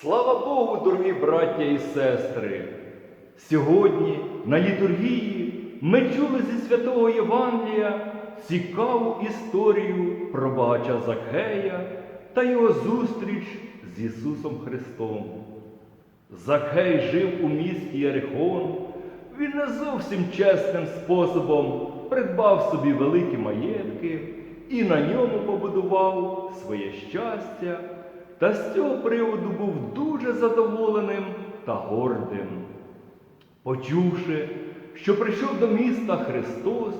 Слава Богу, дорогі браття і сестри! Сьогодні на літургії ми чули зі святого Євангелія цікаву історію про багача Закхея та його зустріч з Ісусом Христом. Закхей жив у місті Єрихон. Він не зовсім чесним способом придбав собі великі маєтки і на ньому побудував своє щастя, та з цього приводу був дуже задоволеним та гордим. Почувши, що прийшов до міста Христос,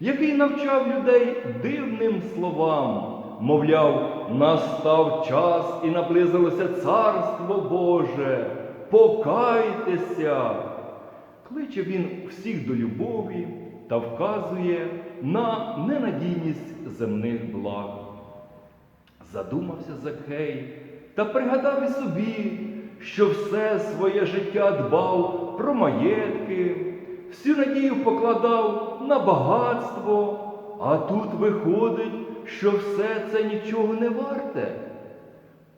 який навчав людей дивним словам, мовляв, настав час і наблизилося Царство Боже, покайтеся. Кличе він всіх до любові та вказує на ненадійність земних благ. Задумався Закхей та пригадав і собі, що все своє життя дбав про маєтки, всю надію покладав на багатство, а тут виходить, що все це нічого не варте.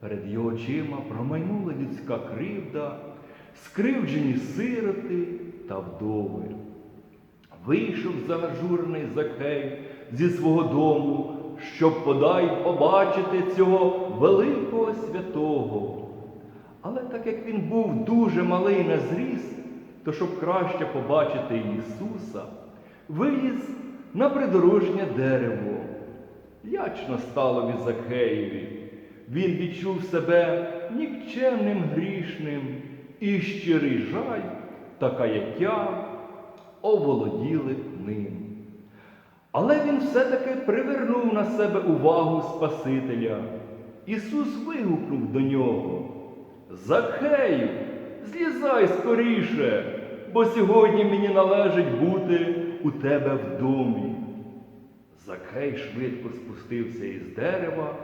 Перед його очима промайнула людська кривда, скривджені сироти та вдови. Вийшов зажурений Закхей зі свого дому, щоб подай побачити цього великого святого. Але так як він був дуже малий на зріст, то щоб краще побачити Ісуса, виліз на придорожнє дерево. Лячно стало від Закхеєві. Він відчув себе нікчемним грішним, і щирий жаль та каяття оволоділи ним. Але він все-таки привернув на себе увагу Спасителя. Ісус вигукнув до нього. Закхею, злізай скоріше, бо сьогодні мені належить бути у тебе в домі. Закхей швидко спустився із дерева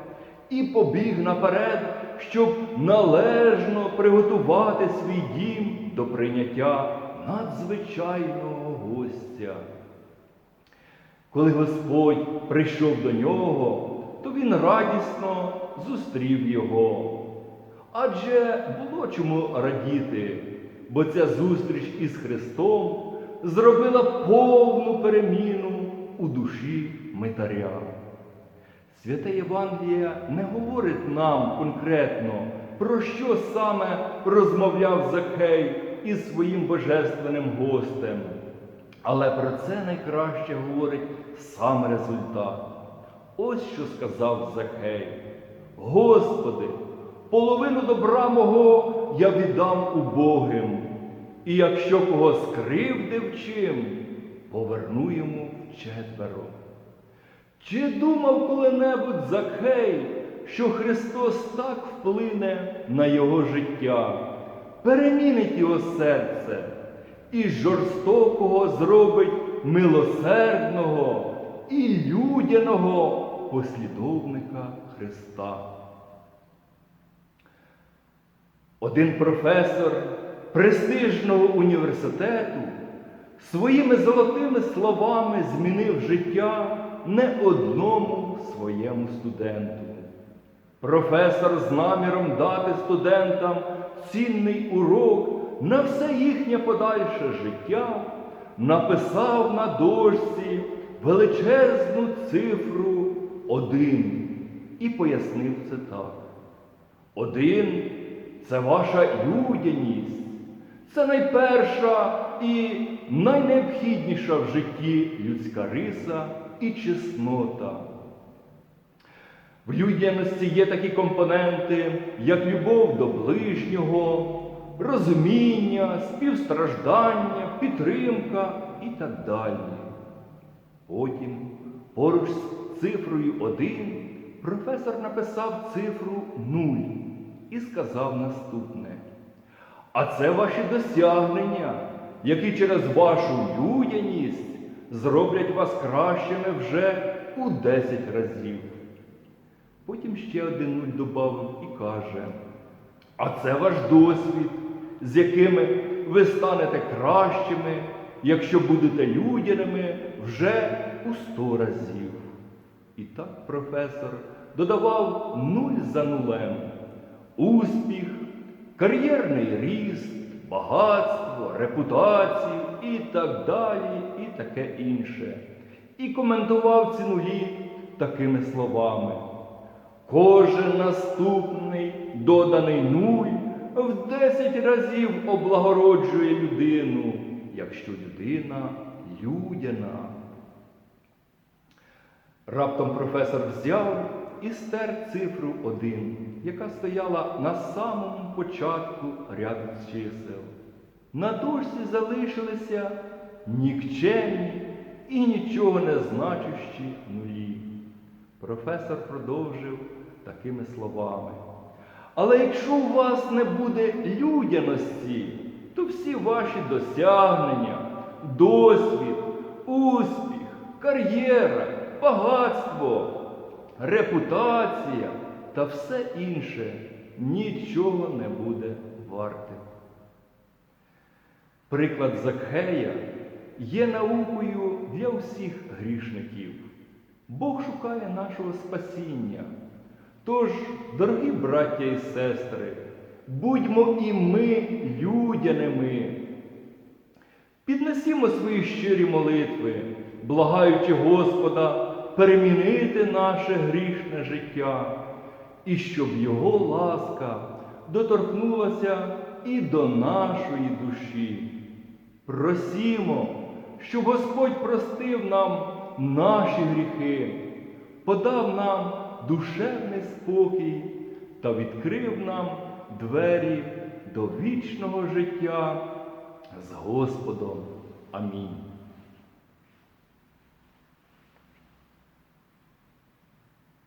і побіг наперед, щоб належно приготувати свій дім до прийняття надзвичайного гостя. Коли Господь прийшов до нього, то він радісно зустрів його. Адже було чому радіти, бо ця зустріч із Христом зробила повну переміну у душі митаря. Святе Євангеліє не говорить нам конкретно, про що саме розмовляв Закхей із своїм божественним гостем. Але про це найкраще говорить сам результат. Ось що сказав Закхей. Господи, половину добра мого я віддам убогим, і якщо кого скривдив чим, поверну йому четверо. Чи думав коли-небудь Закхей, що Христос так вплине на його життя, перемінить його серце і жорстокого зробить милосердного і людяного послідовника Христа? Один професор престижного університету своїми золотими словами змінив життя не одному своєму студенту. Професор з наміром дати студентам цінний урок на все їхнє подальше життя написав на дошці величезну цифру один і пояснив це так. Один це ваша людяність, це найперша і найнеобхідніша в житті людська риса і чеснота. В людяності є такі компоненти, як любов до ближнього, розуміння, співстраждання, підтримка і так далі. Потім, поруч з цифрою 1, професор написав цифру 0 і сказав наступне. А це ваші досягнення, які через вашу людяність зроблять вас кращими вже у 10 разів. Потім ще один нуль добавив і каже, а це ваш досвід, з якими ви станете кращими, якщо будете людяними вже у сто разів. І так професор додавав нуль за нулем. Успіх кар'єрний ріст, багатство, репутацію і так далі, і таке інше. І коментував ці нулі такими словами. Кожен наступний доданий нуль 10 разів облагороджує людину, якщо людина людяна. Раптом професор взяв і стер цифру 1, яка стояла на самому початку ряду чисел. На дошці залишилися нікчемні і нічого не значущі нулі. Професор продовжив такими словами. Але якщо у вас не буде людяності, то всі ваші досягнення, досвід, успіх, кар'єра, багатство, репутація та все інше нічого не буде вартим. Приклад Закхея є наукою для всіх грішників. Бог шукає нашого спасіння. Тож, дорогі браття і сестри, будьмо і ми людяними. Піднесімо свої щирі молитви, благаючи Господа перемінити наше грішне життя, і щоб Його ласка доторкнулася і до нашої душі. Просімо, щоб Господь простив нам наші гріхи, подав нам душевний спокій та відкрив нам двері до вічного життя з Господом. Амінь.